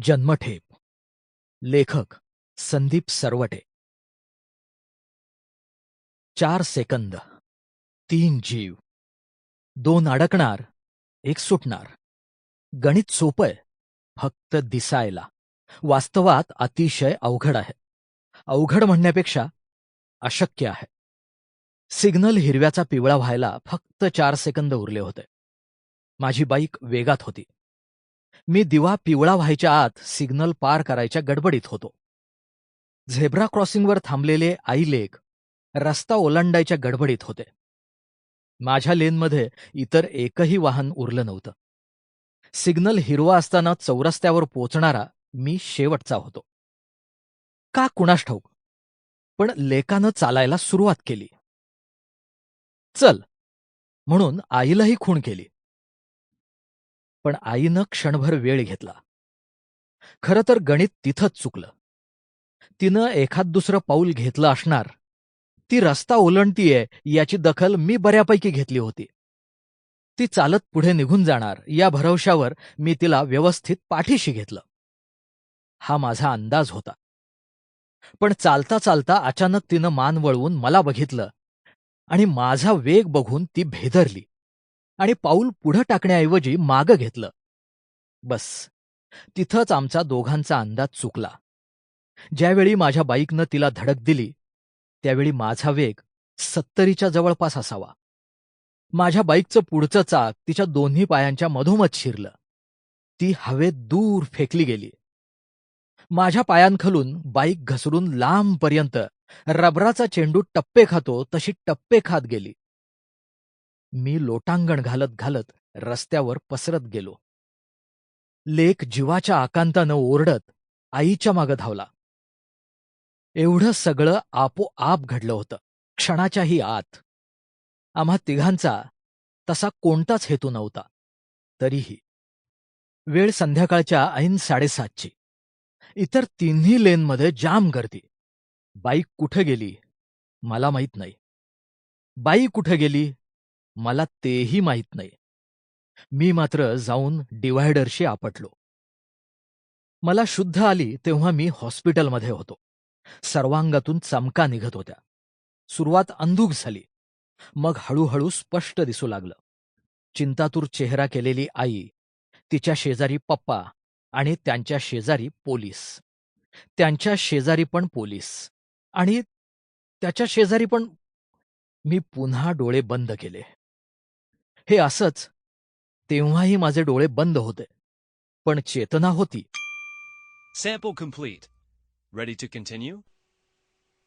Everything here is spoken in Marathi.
जन्मठेप. लेखक संदीप सरवटे. चार सेकंद. तीन जीव. दोन अडकणार एक सुटणार. गणित सोपंय फक्त दिसायला. वास्तवात अतिशय अवघड आहे. अवघड म्हणण्यापेक्षा अशक्य आहे. सिग्नल हिरव्याचा पिवळा व्हायला फक्त चार सेकंद उरले होते. माझी बाईक वेगात होती. मी दिवा पिवळा व्हायच्या आत सिग्नल पार करायच्या गडबडीत होतो. झेब्रा क्रॉसिंगवर थांबलेले आई लेक रस्ता ओलांडायच्या गडबडीत होते. माझ्या लेनमध्ये इतर एकही वाहन उरलं नव्हतं. सिग्नल हिरवा असताना चौरस्त्यावर पोचणारा मी शेवटचा होतो. का कुणास ठाऊक? पण लेकानं चालायला सुरुवात केली. चल! म्हणून आईलाही खूण केली. पण आईनं क्षणभर वेळ घेतला. खरं तर गणित तिथंच चुकलं. तिनं एखाद दुसरं पाऊल घेतलं असणार ती रस्ता ओलंडतीये याची दखल मी बऱ्यापैकी घेतली होती. ती चालत पुढे निघून जाणार या भरवशावर मी तिला व्यवस्थित पाठीशी घेतलं. हा माझा अंदाज होता. पण चालता चालता अचानक तिनं मान वळवून मला बघितलं आणि माझा वेग बघून ती भेदरली. आणि पाऊल पुढं टाकण्याऐवजी मागं घेतलं. बस. तिथंच आमचा दोघांचा अंदाज चुकला. ज्यावेळी माझ्या बाईकनं तिला धडक दिली त्यावेळी माझा वेग सत्तरीच्या जवळपास असावा. माझ्या बाईकचं पुढचं चाक तिच्या दोन्ही पायांच्या मधोमध शिरलं. ती हवेत दूर फेकली गेली. माझ्या पायांखालून बाईक घसरून लांबपर्यंत रबराचा चेंडू टप्पे खातो तशी टप्पे खात गेली. मी लोटांगण घालत घालत रस्त्यावर पसरत गेलो. लेक जीवाच्या आकांतानं ओरडत आईच्या मागं धावला. एवढं सगळं आपोआप घडलं होतं क्षणाच्याही आत. आम्हा तिघांचा तसा कोणताच हेतू नव्हता. तरीही. वेळ संध्याकाळच्या ऐन साडेसातची. इतर तिन्ही लेनमध्ये जाम गर्दी. बाईक कुठं गेली? मला माहीत नाही. बाई कुठं गेली? मला तेही माहीत नाही. मी मात्र जाऊन डिव्हायडरशी आपटलो. मला शुद्ध आली तेव्हा मी हॉस्पिटलमध्ये होतो. सर्वांगातून चमका निघत होत्या. सुरुवात अंधुक झाली. मग हळूहळू स्पष्ट दिसू लागलं. चिंतातूर चेहरा केलेली आई तिच्या शेजारी पप्पा आणि त्यांच्या शेजारी पोलीस. त्यांच्या शेजारी पण पोलीस. आणि त्याच्या शेजारी पण मी पुन्हा डोळे बंद केले. हे असंच. तेव्हाही माझे डोळे बंद होते. पण चेतना होती. सेपो कंप्लीट रेडी टू कंटिन्यू